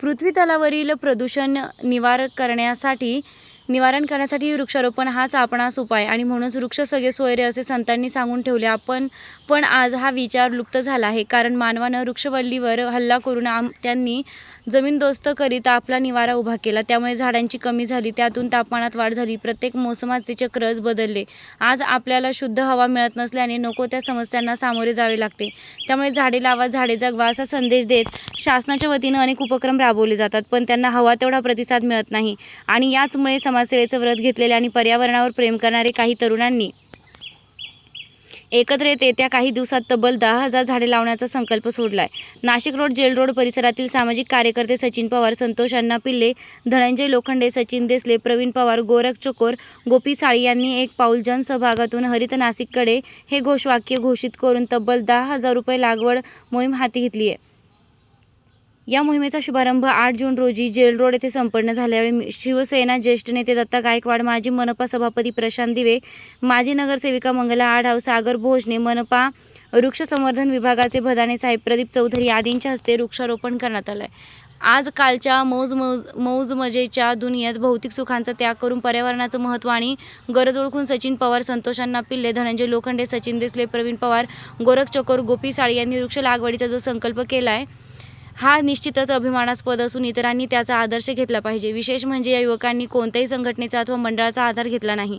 पृथ्वी तलावरील प्रदूषण निवार करण्यासाठी निवारण करण्यासाठी वृक्षारोपण हाच आपणास उपाय. आणि म्हणूनच वृक्ष सगळे सोयरे असे संतांनी सांगून ठेवले. आपण पण आज हा विचार लुप्त झाला आहे. कारण मानवानं वृक्षवल्लीवर हल्ला करून आम त्यांनी जमीनदोस्त करीत आपला निवारा उभा केला. त्यामुळे झाडांची कमी झाली. त्यातून तापमानात वाढ झाली. प्रत्येक मोसमाचे चक्रच बदलले. आज आपल्याला शुद्ध हवा मिळत नसल्याने नको त्या समस्यांना सामोरे जावे लागते. त्यामुळे झाडे लावा झाडे जगवा असा संदेश देत शासनाच्या वतीनं अनेक उपक्रम राबवले जातात. पण त्यांना हवा तेवढा प्रतिसाद मिळत नाही. आणि याचमुळे समाजसेवेचं व्रत घेतलेले आणि पर्यावरणावर प्रेम करणारे काही तरुणांनी एकत्र येत येत्या काही दिवसात तब्बल दहा हजार झाडे लावण्याचा संकल्प सोडलाय. नाशिक रोड जेल रोड परिसरातील सामाजिक कार्यकर्ते सचिन पवार संतोष अण्णा पिल्ले धनंजय लोखंडे सचिन देसले प्रवीण पवार गोरख चोकोर गोपी साळी यांनी एक पाऊल जनसहभागातून हरित नाशिककडे हे घोषवाक्य घोषित करून तब्बल दहा हजार रुपये लागवड मोहीम हाती घेतली आहे या मोहिमेचा शुभारंभ आठ जून रोजी जेल रोड येथे संपन्न झाल्यावेळी शिवसेना ज्येष्ठ नेते दत्ता गायकवाड माजी मनपा सभापती प्रशांत दिवे माजी नगरसेविका मंगला आढाव सागर भोजने मनपा वृक्ष संवर्धन विभागाचे भदाणे साहेब प्रदीप चौधरी आदींच्या हस्ते वृक्षारोपण करण्यात आलं आज कालच्या मौज मौज मौज मजेच्या दुनियेत भौतिक सुखांचा त्याग करून पर्यावरणाचं महत्त्व आणि गरज ओळखून सचिन पवार संतोषांना पिल्ले धनंजय लोखंडे सचिन देसले प्रवीण पवार गोरख चकोर गोपी साळी यांनी वृक्ष लागवडीचा जो संकल्प केला आहे हा निश्चितच अभिमानास्पद असून इतरांनी त्याचा आदर्श घेतला पाहिजे. विशेष म्हणजे या युवकांनी कोणत्याही संघटनेचा अथवा मंडळाचा आधार घेतला नाही.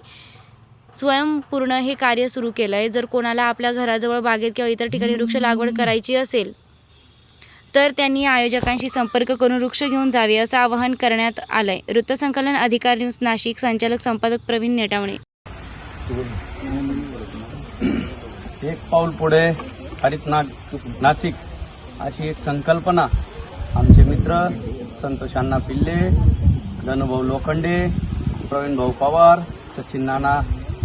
स्वयंपूर्ण हे कार्य सुरू केलं आहे जर कोणाला आपल्या घराजवळ बागेत किंवा इतर ठिकाणी वृक्ष लागवड करायची असेल तर त्यांनी आयोजकांशी संपर्क करून वृक्ष घेऊन जावे असं आवाहन करण्यात आलं आहे वृत्तसंकलन अधिकार न्यूज नाशिक संचालक संपादक प्रवीण नेटावणे. एक पाऊल पुढे हरित नाशिक. अशी एक संकल्पना. आमचे मित्र संतोष अण्णा पिल्ले धनुभाऊ लोखंडे प्रवीण भाऊ पवार सचिन नाना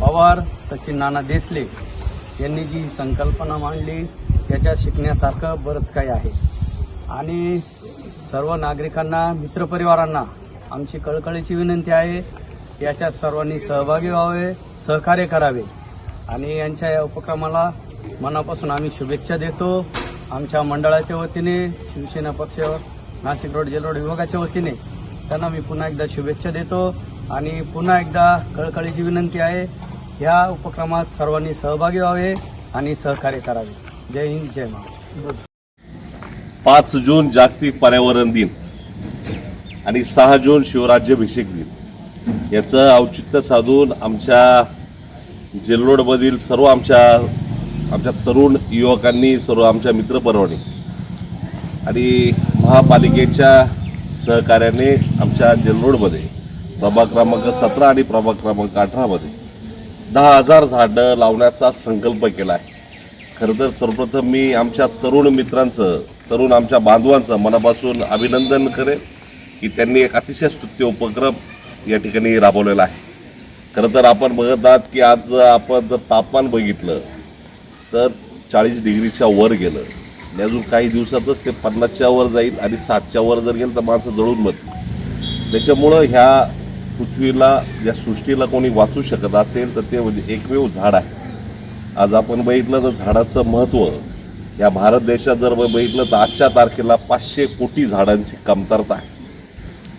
पवार सचिन नाना देसले यांनी जी संकल्पना मांडली त्याच्यात शिकण्यासारखं बरंच काही आहे. आणि सर्व नागरिकांना मित्रपरिवारांना आमची कळकळीची विनंती आहे याच्यात सर्वांनी सहभागी व्हावे सहकार्य करावे. आणि यांच्या या उपक्रमाला मनापासून आम्ही शुभेच्छा देतो. आमच्या मंडळाच्या वतीने शिवसेना पक्ष नाशिक रोड जेलरोड विभागाच्या वतीने त्यांना मी पुन्हा एकदा शुभेच्छा देतो. आणि पुन्हा एकदा कळकळीची विनंती आहे या उपक्रमात सर्वांनी सहभागी व्हावे आणि सहकार्य करावे. जय हिंद जय महाराष्ट्र. पाच जून जागतिक पर्यावरण दिन आणि सहा जून शिवराज्याभिषेक दिन. याचं औचित्य साधून आमच्या जेलरोडमधील सर्व आमच्या आमच्या तरुण युवकांनी सर्व आमच्या मित्रपर्वाणी आणि महापालिकेच्या सहकार्याने आमच्या जेलरोडमध्ये प्रभाग क्रमांक सतरा आणि प्रभाग क्रमांक अठरामध्ये दहा हजार झाडं लावण्याचा संकल्प केला आहे. खरं तर सर्वप्रथम मी आमच्या तरुण मित्रांचं तरुण आमच्या बांधवांचं मनापासून अभिनंदन करेन की त्यांनी एक अतिशय स्तुत्य उपक्रम या ठिकाणी राबवलेला आहे. खरं तर आपण बघत आहात की आज आपण जर तापमान बघितलं तर चाळीस डिग्रीच्या वर गेलं. आणि अजून काही दिवसातच ते पन्नासच्या वर जाईल आणि सातच्या वर जर गेलं तर माणसं जळून मरतील. त्याच्यामुळं ह्या पृथ्वीला या सृष्टीला कोणी वाचू शकत असेल तर ते म्हणजे एकमेव झाड आहे. आज आपण बघितलं तर झाडाचं महत्त्व या भारत देशात जर बघितलं तर आजच्या तारखेला पाचशे कोटी झाडांची कमतरता आहे.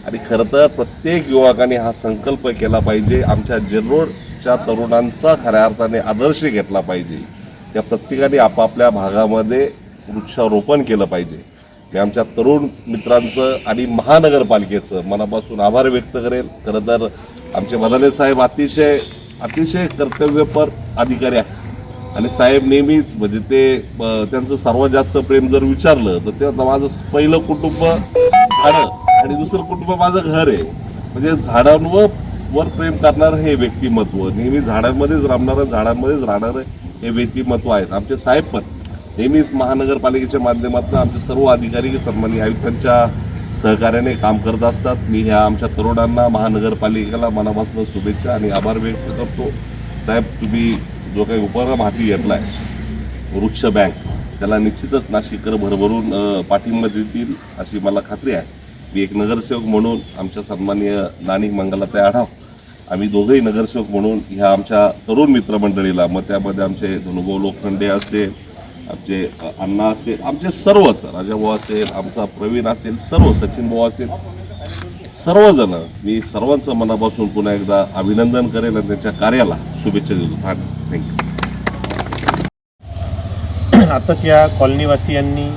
आणि खरं तर प्रत्येक युवकाने हा संकल्प केला पाहिजे आमच्या जेलरोडच्या तरुणांचा खऱ्या अर्थाने आदर्श घेतला पाहिजे. त्या प्रत्येकाने आपापल्या भागामध्ये वृक्षारोपण केलं पाहिजे. मी आमच्या तरुण मित्रांचं आणि महानगरपालिकेचं मनापासून आभार व्यक्त करेल. खरं तर आमचे मदाने साहेब अतिशय अतिशय कर्तव्यपर अधिकारी आहेत. आणि साहेब नेहमीच म्हणजे ते त्यांचं सर्वात जास्त प्रेम जर विचारलं तर ते माझं पहिलं कुटुंब झाडं आणि दुसरं कुटुंब माझं घर आहे. म्हणजे झाडांवर वर प्रेम करणारं हे व्यक्तिमत्व. नेहमी झाडांमध्येच राबणारं झाडांमध्येच राहणारं हे व्यक्तिमत्व आहेत. आमचे साहेब पण नेहमीच महानगरपालिकेच्या माध्यमातून आमचे सर्व अधिकारी सन्मानी आयुक्तांच्या सहकार्याने काम करत असतात. मी ह्या आमच्या तरुणांना महानगरपालिकेला मनापासून शुभेच्छा आणि आभार व्यक्त करतो. साहेब तुम्ही जो काही उपक्रम हाती घेतला आहे वृक्ष बँक त्याला निश्चितच नाशिककर भरभरून पाठिंबा देतील अशी मला खात्री आहे. मी एक नगरसेवक म्हणून आमच्या सन्माननीय नाणी मंगलाताई आढाव आम्ही दोघंही नगरसेवक म्हणून ह्या आमच्या तरुण मित्रमंडळीला मग त्यामध्ये आमचे धनुभाऊ लोखंडे असेल आमचे अण्णा असेल आमचे सर्वच राजाभाऊ असेल आमचा प्रवीण असेल सर्व सचिन भाऊ असेल सर्वजण मी सर्वांचं मनापासून पुन्हा एकदा अभिनंदन करेन आणि त्यांच्या कार्याला शुभेच्छा देतो. थँक्यू आताच या कॉलनीवासियांनी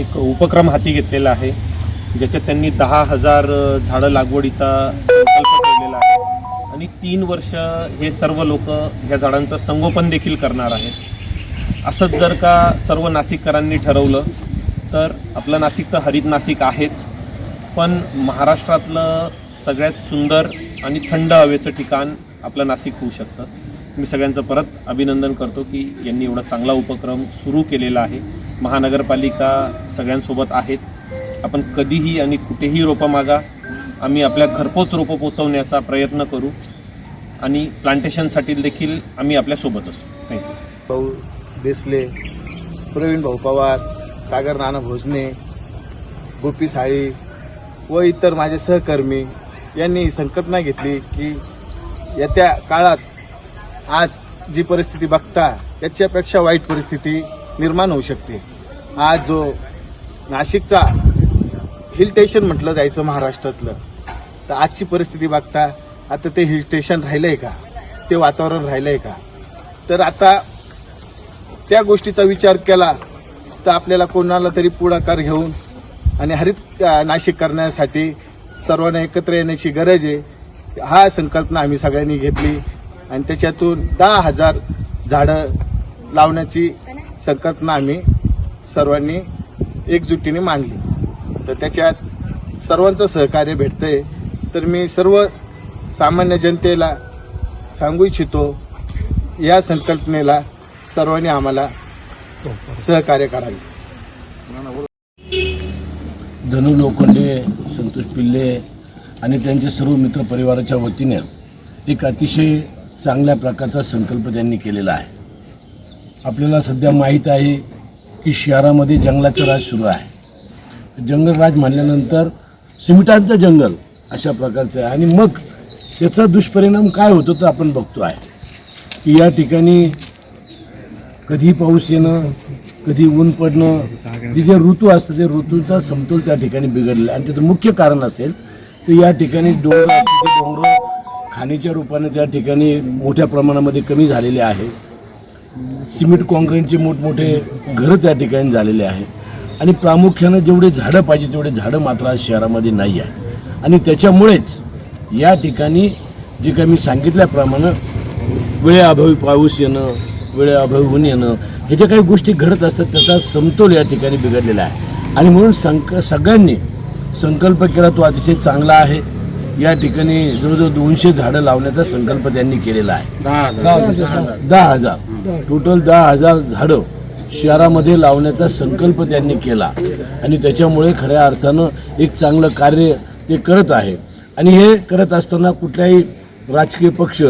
एक उपक्रम हाती घेतलेला आहे ज्याच्यात त्यांनी दहा हजार झाडं लागवडीचा संकल्प आणि तीन वर्ष हे सर्व लोक ह्या झाडांचं संगोपन देखील करणार आहेत. असंच जर का सर्व नाशिककरांनी ठरवलं तर आपलं नाशिक तर हरित नाशिक आहेच. पण महाराष्ट्रातलं सगळ्यात सुंदर आणि थंड हवेचं ठिकाण आपलं नाशिक होऊ शकतं. मी सगळ्यांचं परत अभिनंदन करतो की यांनी एवढा चांगला उपक्रम सुरू केलेला आहे. महानगरपालिका सगळ्यांसोबत आहेच आपण कधीही आणि कुठेही रोपं मागा. आम्ही आपल्या घरपोच रोपं पोचवण्याचा प्रयत्न करू. आणि प्लांटेशनसाठी देखील आम्ही आपल्यासोबत असू. थँक्यू भाऊ देसले प्रवीण भाऊ पवार सागर नाना भोजने गोपी साळी व इतर माझे सहकर्मी यांनी संकल्पना घेतली की येत्या काळात आज जी परिस्थिती बघता त्याच्यापेक्षा वाईट परिस्थिती निर्माण होऊ शकते. आज जो नाशिकचा हिल स्टेशन म्हटलं जायचं महाराष्ट्रातलं तर आजची परिस्थिती बघता आता ते हिल स्टेशन राहिलंय का? ते वातावरण राहिलंय का? तर आता त्या गोष्टीचा विचार केला तर आपल्याला कोणाला तरी पुढाकार घेऊन आणि हरित नाशिक करण्यासाठी सर्वांना एकत्र येण्याची गरज आहे. हा संकल्पना आम्ही सगळ्यांनी घेतली आणि त्याच्यातून दहा हजार झाडं लावण्याची संकल्पना आम्ही सर्वांनी एकजुटीने मांडली. तर त्याच्यात सर्वांचं सहकार्य भेटतंय. तर मी सर्व सामान्य जनतेला सांगू इच्छितो या संकल्पनेला सर्वांनी आम्हाला सहकार्य करावे. धनु लोखंडे संतोष पिल्ले आणि त्यांचे सर्व मित्रपरिवाराच्या वतीने एक अतिशय चांगल्या प्रकारचा संकल्प त्यांनी केलेला आहे. आपल्याला सध्या माहीत आहे की शहरामध्ये जंगलाचं राज सुरू आहे. जंगल राज म्हणल्यानंतर सिमिटांचं जंगल अशा प्रकारचं आहे. आणि मग त्याचा दुष्परिणाम काय होतो तर आपण बघतो आहे. की या ठिकाणी कधी पाऊस येणं कधी ऊन पडणं जे जे ऋतू असतं ते ऋतूचा समतोल त्या ठिकाणी बिघडला आणि त्याचं मुख्य कारण असेल तर या ठिकाणी डोंगर डोंगर खाणीच्या रूपाने त्या ठिकाणी मोठ्या प्रमाणामध्ये कमी झालेले आहे. सिमेंट कॉन्क्रीटचे मोठमोठे घरं त्या ठिकाणी झालेले आहे. आणि प्रामुख्यानं जेवढे झाडं पाहिजे तेवढे झाडं मात्र आज शहरामध्ये नाही आहे. आणि त्याच्यामुळेच या ठिकाणी जे काही मी सांगितल्याप्रमाणे वेळेअभावी पाऊस येणं वेळेअभावी ऊन येणं हे ज्या काही गोष्टी घडत असतात त्याचा समतोल या ठिकाणी बिघडलेला आहे. आणि म्हणून संक सगळ्यांनी संकल्प केला तो अतिशय चांगला आहे. या ठिकाणी जवळजवळ दोनशे झाडं लावण्याचा संकल्प त्यांनी केलेला आहे. दहा हजार. टोटल दहा हजार झाडं शहरामध्ये लावण्याचा संकल्प त्यांनी केला. आणि त्याच्यामुळे खऱ्या अर्थानं एक चांगलं कार्य ते करत आहे. आणि हे करत असताना कुठल्याही राजकीय पक्ष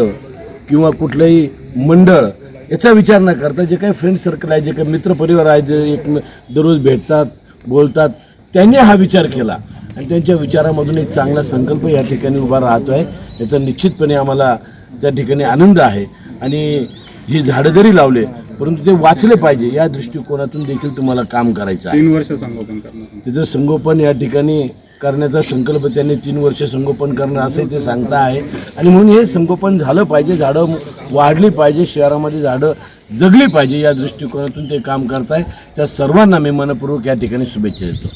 किंवा कुठलंही मंडळ याचा विचार न करता जे काही फ्रेंड सर्कल आहे जे काही मित्रपरिवार आहे जे एक दररोज भेटतात बोलतात त्यांनी हा विचार केला. आणि त्यांच्या विचारामधून एक चांगला संकल्प या ठिकाणी उभा राहतो आहे याचा निश्चितपणे आम्हाला त्या ठिकाणी आनंद आहे. आणि ही झाडं जरी लावले परंतु ते वाचले पाहिजे. या दृष्टिकोनातून देखील तुम्हाला काम करायचं आहे. तीन वर्ष संगोपन तिथं संगोपन या ठिकाणी करण्याचा संकल्प त्यांनी तीन वर्ष संगोपन करणं असं ते सांगता आहे. आणि म्हणून हे संगोपन झालं पाहिजे झाडं वाढली पाहिजे शहरामध्ये झाडं जगली पाहिजे या दृष्टिकोनातून ते काम करताय त्या सर्वांना मी मनपूर्वक या ठिकाणी शुभेच्छा देतो.